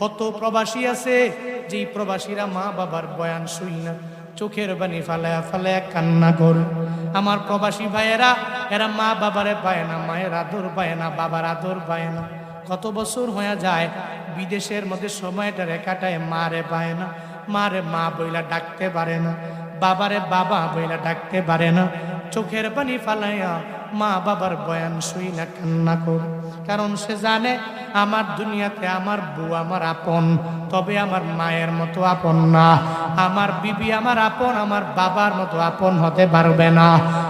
কত প্রবাসী আছে, যেই প্রবাসীরা মা বাবার বয়ান শুই না। চোখের বানি ফালায়া ফালায়া কান্না করে। আমার প্রবাসী ভাইয়েরা, এরা মা বাবারে পায় না, মায়ের আদর পায় না, বাবার আদর পায় না। কত বছর হয়ে যায়, বিদেশের মধ্যে সময়টা রেখাটায় মারে পায় না। মারে মা বইলা ডাকতে পারে না, বাবারে বাবা বইলা ডাকতে পারে না। চোখের পানি ফালাইয়া মা বাবার বয়ান শুই না, কান্না কর। কারণ সে জানে আমার দুনিয়াতে আমার বউ, আমার আপন, তবে আমার মায়ের মতো আপন না। আমার বিবি আমার আপন, আমার বাবার মতো আপন হতে পারবে না।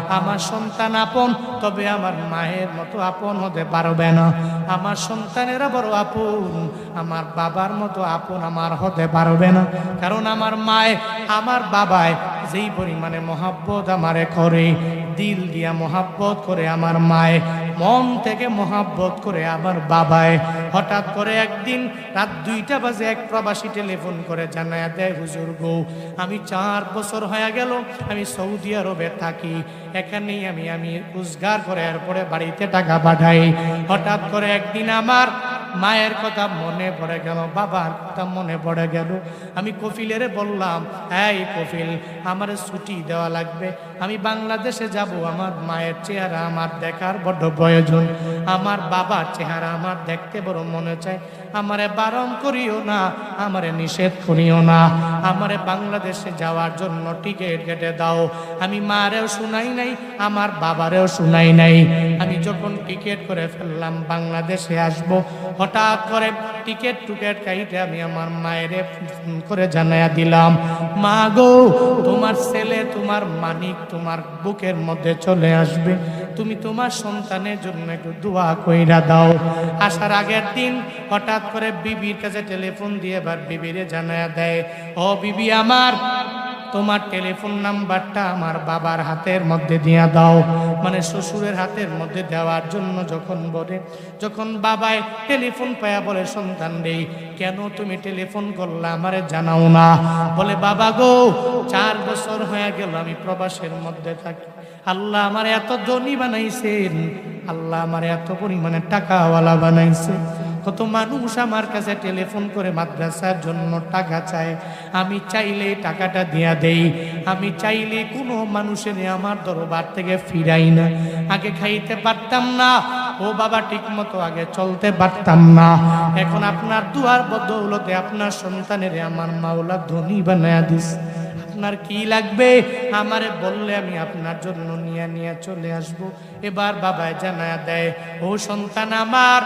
আমার সন্তান আপন, তবে আমার মায়ের মতো আপন হতে পারবে না। আমার সন্তানেরা বড় আপন, আমার বাবার মতো আপন আমার হতে পারবে না। কারণ আমার মায়ে, আমার বাবায় যেই পরিমাণে মহাব্বত আমারে করে, দিল দিয়া মহাব্বত করে আমার মায়ে মন থেকে মহাব্বত করে আমার বাবায়। হঠাৎ করে একদিন রাত দুইটা বাজে এক প্রবাসী টেলিফোন করে জানায় দেয় হুজুর গো, আমি চার বছর হয়ে গেল, আমি সৌদি আরবে থাকি, এখানেই আমি আমি রোজগার করে এরপরে বাড়িতে টাকা পাঠাই। হঠাৎ করে একদিন আমার মায়ের কথা মনে পড়ে গেল, বাবার কথা মনে পড়ে গেল। আমি কফিলের বললাম, এই কফিল, আমার ছুটি দেওয়া লাগবে। আমি বাংলাদেশে যাব, আমার মায়ের চেহারা আমার দেখার বড্ড প্রয়োজন। আমার বাবার চেহারা আমার দেখতে বড় মনে চায়। আমারে বারণ করিও না, আমারে নিষেধ করিও না। আমারে বাংলাদেশে যাওয়ার জন্য টিকিট কেটে দাও। আমি মারেও শুনাই নাই, আমার বাবারেও শুনাই নাই। আমি যখন টিকিট করে ফেললাম, বাংলাদেশে আসব, হঠাৎ করে টিকিট টুকেট কাইটে আমি আমার মায়ের করে জানাইয়া দিলাম, মা গো, তোমার ছেলে, তোমার মানিক তোমার বুকের মধ্যে চলে আসবে। তুমি তোমার সন্তানের জন্য একটু দোয়া কইরা দাও। আসার আগের দিন হঠাৎ করে বিবির কাছে টেলিফোন দিয়ে এবার বিবিরে জানায়া দেয়, ও বিবি আমার তোমার টেলিফোন নাম্বারটা আমার বাবার হাতের মধ্যে দিয়া দাও। মানে শ্বশুরের হাতের মধ্যে দেওয়ার জন্য যখন বলে, যখন বাবায় টেলিফোন পায়া বলে, সন্তান রে, কেন তুমি টেলিফোন করলে আমারে জানাও না? বলে, বাবা গো, চার বছর হয়ে গেল আমি প্রবাসের মধ্যে থাকি। আল্লাহ আমার এত ধনী বানাইছেন, আল্লাহ আমার এত পরিমাণে টাকাওয়ালা বানাইছে কত মানুষ আমার কাছে টেলিফোন করে মাদ্রাসার জন্য টাকা চায়। আমি চাইলে টাকাটা দিয়া দেই। আমি চাইলে কোনো মানুষের আমার দরবার থেকে ফিরাই না। আগে খাইতে পারতাম না। ও বাবা ঠিক মতো আগে চলতে পারতাম না। এখন আপনার দুয়ার বদৌলতে আপনার সন্তানের আমার মাওলা ধনী বানায়া দিস। আপনার কি লাগবে? আমারে বললে আমি আপনার জন্য নিয়ে নিয়ে চলে আসব। এবার বাবায় জানায়া দেয়, ও সন্তান আমার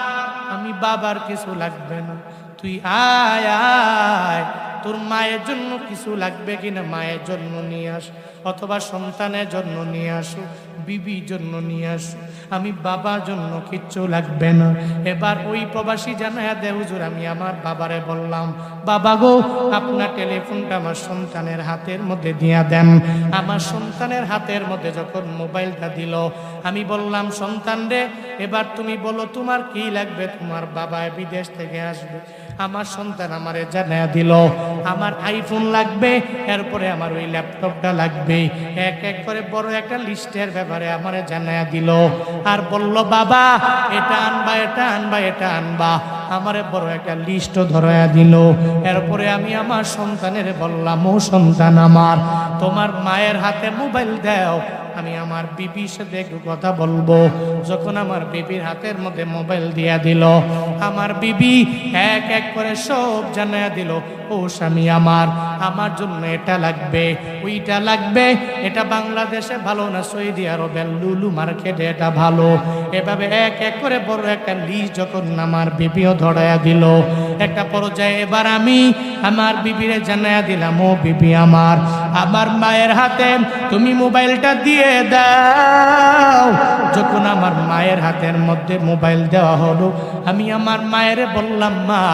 আমি বাবার কিছু লাগবে না। তুই আয় আয় তোর মায়ের জন্য কিছু লাগবে কিনা? মায়ের জন্য নিয়ে আস, অথবা সন্তানের জন্য নিয়ে আসো, বিবির জন্য নিয়ে আসো। আমি বাবার জন্য কিচ্ছু লাগবে না। এবার ওই প্রবাসী জানায়া দে, হুজুর, আমি আমার বাবারে বললাম, বাবা গো, আপনার টেলিফোনটা আমার সন্তানের হাতের মধ্যে দিয়া দেন। আমার সন্তানের হাতের মধ্যে যখন মোবাইলটা দিল, আমি বললাম, সন্তান রে, এবার তুমি বলো, তোমার কি লাগবে? তোমার বাবা বিদেশ থেকে আসবে। আমার সন্তান আমারে জানায়া দিল আমার আইফোন লাগবে, এরপরে আমার ওই ল্যাপটপটা লাগবে। এক এক করে বড় একটা লিস্টের ব্যাপারে আমার জানায়া দিল। আর বলল, বাবা, এটা আনবা এটা আনবা এটা আনবা। আমারে বড় একটা লিস্ট ধরায়া দিল। এরপরে আমি আমার সন্তানের বললাম, ও সন্তান আমার, তোমার মায়ের হাতে মোবাইল দাও আমি আমার বিবির সাথে একটু কথা বলব। যখন আমার বিবির হাতের মধ্যে মোবাইল দিয়া দিল, আমার বিবি এক এক করে সব জানাইয়া দিল, ও স্বামী আমার আমার জন্য এটা লাগবে, ওইটা লাগবে, এটা বাংলাদেশে ভালো না সৌদি আরবের লুলু মার্কেটে, এটা ভালো। এভাবে এক এক করে বড় একটা লিস্ট যখন আমার বিবিও ধরাইয়া দিল একটা পর্যায়ে এবার আমি আমার বিবিরে জানাইয়া দিলাম, ও বিবি আমার আমার মায়ের হাতে তুমি মোবাইলটা দিয়ে দাও। যখন আমার মায়ের হাতের মধ্যে মোবাইল দেওয়া হলো, আমি আমার মায়ের বললাম, মা,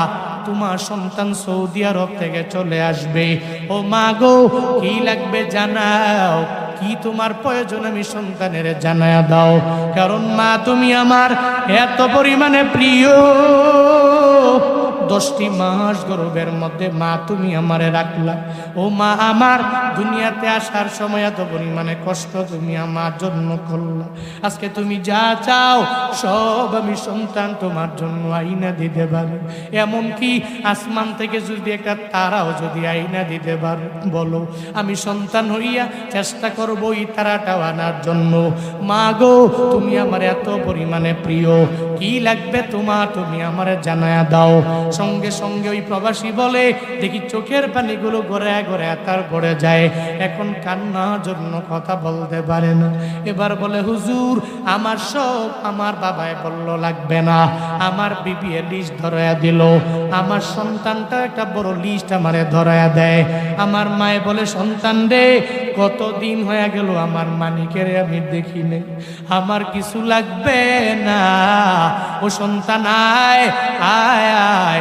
তোমার সন্তান সৌদি আরব থেকে চলে আসবে। ও মা গো, কি লাগবে জানাও? কি তোমার প্রয়োজন আমি সন্তানের জানায়া দাও। কারণ মা, তুমি আমার এত পরিমাণে প্রিয়। দশটি মাস গর্বের মধ্যে মা তুমি আমারে রাখলা। ও মা, আমার দুনিয়াতে আসার সময় এত পরিমাণে কষ্ট তুমি আমার জন্য করলা। আজকে তুমি যা চাও, সব আমি সন্তান তোমার জন্য আইনা দিতে পারি। এমনকি আসমান থেকে যদি একটা তারাও যদি আইনা দিতে পারে, বলো, আমি সন্তান হইয়া চেষ্টা করব এই তারাটাও আনার জন্য। মা গো, তুমি আমার এত পরিমাণে প্রিয়। কি লাগবে তোমার তুমি আমার জানায়া দাও। সঙ্গে সঙ্গে ওই প্রবাসী বলে, দেখি চোখের পানিগুলো গড়ে গড়ে তার পড়ে যায়। এখন কান্নার জন্য কথা বলতে পারে না। এবার বলে, হুজুর, আমার সব আমার বাবায় বলল, লাগবে না। আমার বিবি লিস্ট ধরায়া দিল। আমার সন্তানটা একটা বড় লিস্ট আমারে ধরায়া দেয়। আমার মায়ে বলে, সন্তান রে কতদিন হয়ে গেল আমার মানিকের আমি দেখি নেই আমার কিছু লাগবে না। ও সন্তান আয় আয় আয়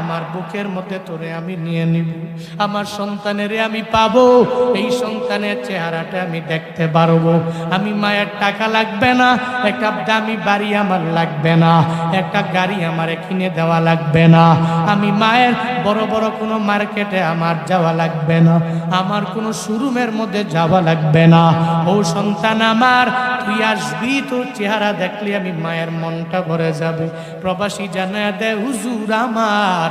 আমার বুকের মধ্যে তোরে আমি নিয়ে নিব। আমার সন্তানেরে আমি পাবো। এই সন্তানের চেহারাটা আমি দেখতে পারব। আমি মায়ের টাকা লাগবে না, একটা দামি বাড়ি আমার লাগবে না, একটা গাড়ি আমার কিনে দেওয়া লাগবে না। আমি মায়ের বড় বড় কোনো মার্কেটে আমার যাওয়া লাগবে না। আমার কোনো শোরুমের মধ্যে যাওয়া লাগবে না। ও সন্তান আমার, তুই আসবি তোর চেহারা দেখলে আমি মায়ের মনটা ভরে যাবে। প্রবাসী জানা দেয় হুজুর আমার।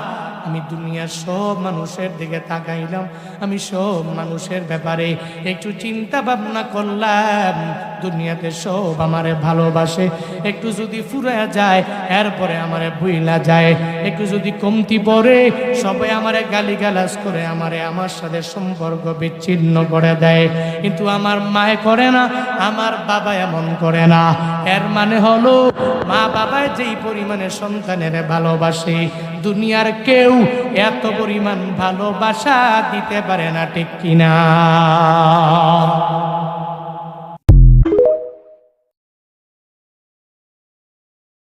আমি দুনিয়ার সব মানুষের দিকে তাকাইলাম। আমি সব মানুষের ব্যাপারে একটু চিন্তা ভাবনা করলাম। দুনিয়াতে সব আমারে ভালোবাসে। একটু যদি ফুরায়া যায়, এরপরে আমারে ভুইলা যায়। একটু যদি কমতি পড়ে সবাই আমারে গালিগালাজ করে আমারে আমার সাথে সম্পর্ক বিচ্ছিন্ন করে দেয়। কিন্তু আমার মায়ে করে না, আমার বাবা এমন করে না। এর মানে হলো মা বাবায় যেই পরিমাণে সন্তানের ভালোবাসে দুনিয়ার কেউ এত পরিমাণ ভালোবাসা দিতে পারে না ঠিক কিনা?